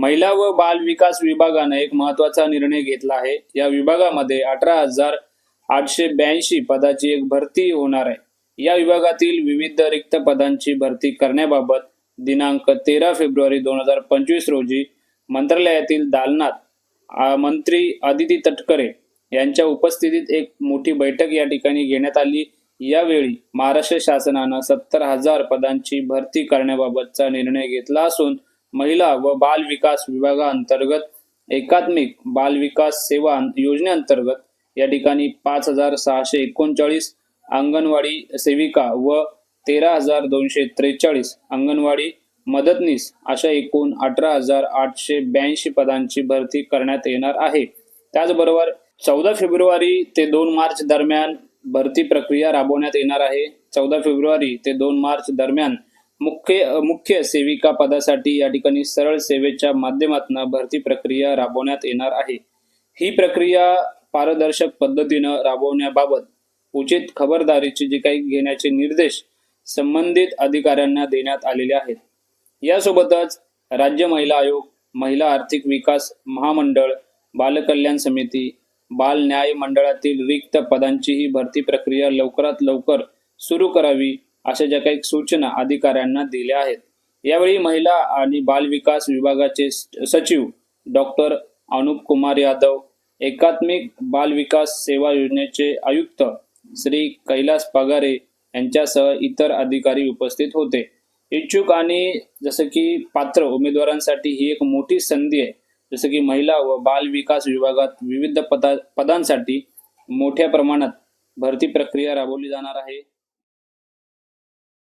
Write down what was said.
महिला व बाल विकास विभागाने एक महत्त्वाचा निर्णय घेतला आहे. या विभागामध्ये अठरा हजार आठशे ब्याऐंशी पदाची एक भरती होणार आहे. या विभागातील विविध रिक्त पदांची भरती करण्याबाबत दिनांक तेरा फेब्रुवारी दोन हजार पंचवीस रोजी मंत्रालयातील दालनात मंत्री आदिती तटकरे यांच्या उपस्थितीत एक मोठी बैठक या ठिकाणी घेण्यात आली. यावेळी महाराष्ट्र शासनानं सत्तर हजार पदांची भरती करण्याबाबतचा निर्णय घेतला असून महिला व बाल विकास विभागाअंतर्गत एकात्मिक बाल विकास सेवा योजनेअंतर्गत या ठिकाणी पाच हजार सहाशे एकोणचाळीस अंगणवाडी सेविका व तेरा हजार दोनशे त्रेचाळीस अंगणवाडी मदतनीस अशा एकूण अठरा हजार आठशे ब्याऐंशी पदांची भरती करण्यात येणार आहे. त्याचबरोबर चौदा फेब्रुवारी ते दोन मार्च दरम्यान भरती प्रक्रिया राबवण्यात येणार आहे. चौदा फेब्रुवारी ते दोन मार्च दरम्यान मुख्य मुख्य सेविका पदासाठी या ठिकाणी सरळ सेवेच्या माध्यमातून भरती प्रक्रिया राबवण्यात येणार आहे. ही प्रक्रिया पारदर्शक पद्धतीनं राबवण्याबाबत उचित खबरदारीची जी काही घेण्याचे निर्देश संबंधित अधिकाऱ्यांना देण्यात आलेले आहेत. यासोबतच राज्य महिला आयोग महिला आर्थिक विकास महामंडळ बालकल्याण समिती बाल न्याय मंडळातील रिक्त पदांचीही भरती प्रक्रिया लवकरात लवकर सुरू करावी अशा ज्या काही सूचना अधिकाऱ्यांना दिल्या आहेत. यावेळी महिला आणि बाल विकास विभागाचे सचिव डॉक्टर अनुप कुमार यादव एकात्मिक बाल विकास सेवा योजनेचे आयुक्त श्री कैलास पगारे यांच्यासह इतर अधिकारी उपस्थित होते. इच्छुक आणि जसं की पात्र उमेदवारांसाठी ही एक मोठी संधी आहे. जसं की महिला व बाल विकास विभागात विविध पदा पदांसाठी मोठ्या प्रमाणात भरती प्रक्रिया राबवली जाणार आहे.